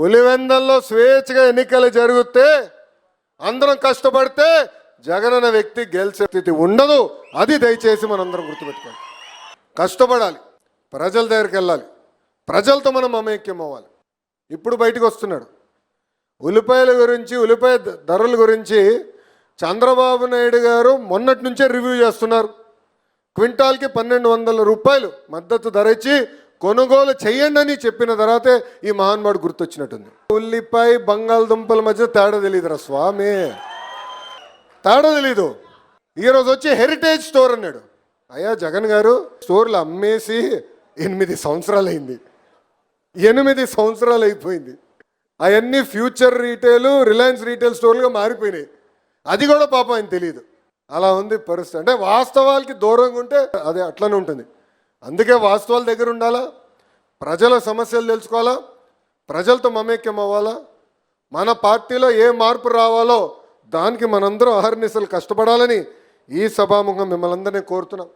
పులివెందల్లో స్వేచ్ఛగా ఎన్నికలు జరిగితే అందరం కష్టపడితే జగన్ అనే వ్యక్తి గెలిచే స్థితి ఉండదు. అది దయచేసి మనందరం గుర్తుపెట్టుకోవాలి. కష్టపడాలి. ప్రజల దగ్గరికి వెళ్ళాలి. ప్రజలతో మనం మమేక్యం అవ్వాలి. ఇప్పుడు బయటకు వస్తున్నాడు. ఉల్లిపాయల గురించి ఉల్లిపాయ ధరల గురించి చంద్రబాబు నాయుడు గారు మొన్నటి నుంచే రివ్యూ చేస్తున్నారు. క్వింటాల్కి పన్నెండు వందల రూపాయలు మద్దతు ధర ఇచ్చి కొనుగోలు చేయండి అని చెప్పిన తర్వాతే ఈ మహాన్మాడు గుర్తొచ్చినట్టుంది. ఉల్లిపాయ బంగాళదుంపల మధ్య తేడా తెలియదురా స్వామి. తేడా తెలీదు. ఈరోజు వచ్చి హెరిటేజ్ స్టోర్ అన్నాడు. అయ్యా జగన్ గారు స్టోర్లు అమ్మేసి ఎనిమిది సంవత్సరాలు అయింది ఎనిమిది సంవత్సరాలు అయిపోయింది అవన్నీ ఫ్యూచర్ రీటైల్ రిలయన్స్ రీటైల్ స్టోర్లుగా మారిపోయినాయి. అది కూడా పాపం ఆయన తెలియదు అలా ఉంది పరిస్థితి. అంటే వాస్తవాలకి దూరంగా ఉంటే అదే అట్లనే ఉంటుంది. అందుకే వాస్తవాల దగ్గర ఉండాలా? ప్రజల సమస్యలు తెలుసుకోవాలా? ప్రజలతో మమేక్యం అవ్వాలా? మన పార్టీలో ఏ మార్పు రావాలో దానికి మనందరం అహర్నిశలు కష్టపడాలని ఈ సభాముఖం మిమ్మల్ని అందరినీ కోరుతున్నాం.